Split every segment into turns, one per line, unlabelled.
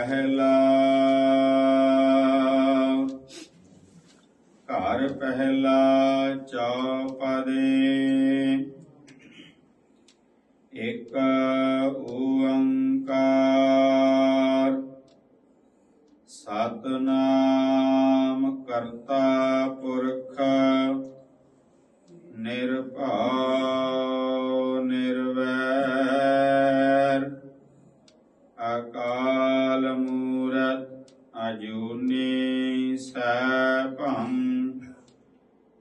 ਪਹਿਲਾ। ਘਰ ਪਹਿਲਾ ਚੌਪਦੇ। ਇੱਕ ਓੰਕਾਰ। ਸਤਨਾਮ ਕਰਤਾ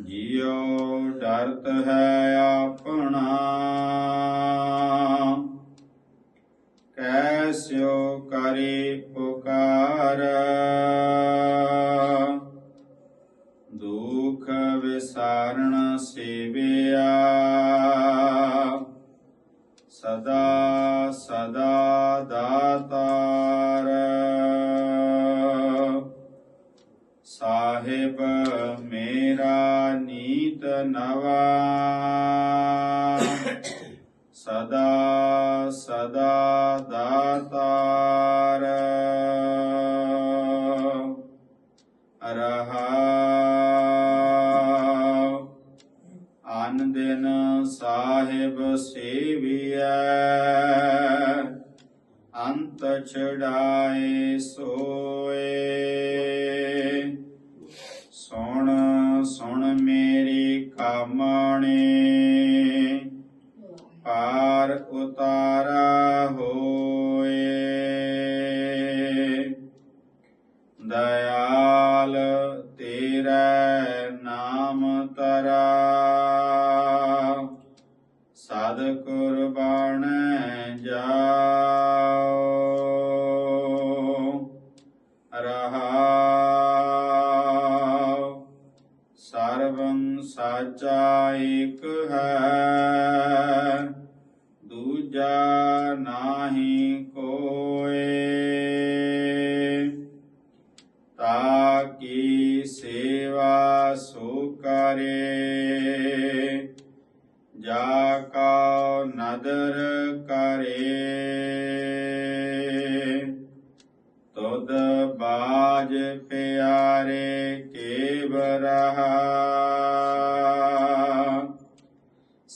ਜਿਉ ਡਰਤ ਹੈ ਆਪਣਾ ਕੈਸਿਓ ਕਰੇ ਪੁਕਾਰ। ਦੁਖ ਵਿਸਾਰਣ ਸੇਵਿਆ ਸਦਾ ਸਦਾ ਦਾਤਾਰ। ਸਾਹਿਬ ਮੇਰਾ ਨੀਤ ਨਵਾ। ਸਦਾ ਸਦਾ ਦਾਤਾਰ। ਰਹਾ। ਅਨ ਦਿਨ ਸਾਹਿਬ ਸੇਵੀਐ। ਅੰਤ ਛਡਾਏ ਸੋਏ। ਸੁਣ ਸੁਣ ਮੇਰੀ ਕਾਮਣੇ। ਪਾਰ ਉਤਾਰਾ ਹੋਏ। ਦਇਆਲ ਤੇਰਾ ਦੂਜਾ ਨਾਹੀ ਕੋਏ ਤਾ ਕੀ ਸੇਵਾ ਸੋ ਕਰੇ, ਜਾ ਕਾ ਨਦਰ ਕਰੇ। ਤੁਧ ਬਾਜ ਪਿਆਰੇ ਕੇ ਬਰਹਾ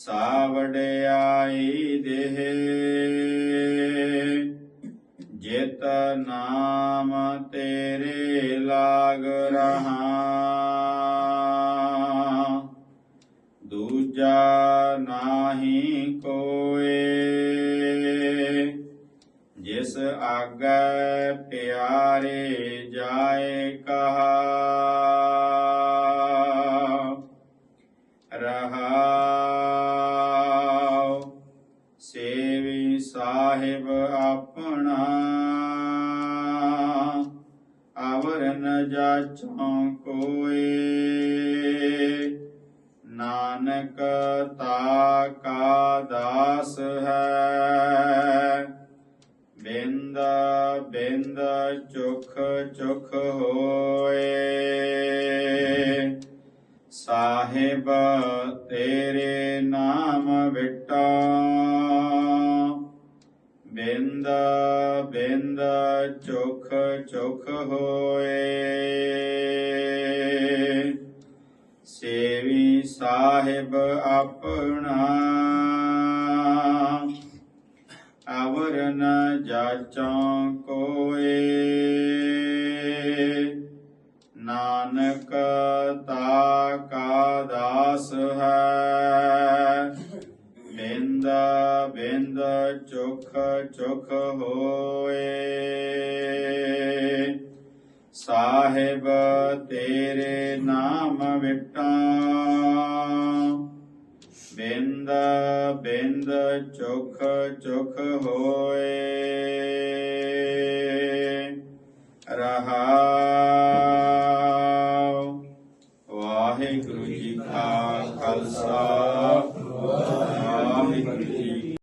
ਸਾਵੜਿਆਈ ਦੇਹ। ਜਿਤ ਨਾਮ ਤੇਰੇ ਲਾਗ ਰਹਾ। ਦੂਜਾ ਨਾਹੀ ਕੋਏ। ਜਿਸ ਆਗੈ ਪਿਆਰੇ ਜਾਏ ਕਹਾ। ਰਹਾਉ ਨ ਜਾਚੋਂ ਕੋਏ। ਨਾਨਕ ਤਾ ਕਾ ਦਾਸ ਹੈ। ਬਿੰਦ ਬਿੰਦ ਚੁਖ ਚੁਖ ਹੋਏ। ਸਾਹਿਬ ਤੇਰੇ ਨਾਮ ਵਿਟੋ। ਬਿੰਦ ਬਿੰਦ ਚੁਖ ਚੁਖ ਹੋਏ। ਸੇਵੀ ਸਾਹਿਬ ਆਪਣਾ, ਅਵਰ ਹੋਰ ਨ ਜਾਚਾਂ ਕੋਏ। ਨਾਨਕ ਤਾ ਕਾ ਦਾਸ ਹੈ ਬਿੰਦ ਚੁਖ ਚੁਖ ਹੋਏ। ਸਾਹਿਬ ਤੇਰੇ ਨਾਮ ਵਿਟਾਂ। ਬਿੰਦ ਬਿੰਦ ਚੁਖ ਚੁਖ ਹੋਏ। ਰਹਾ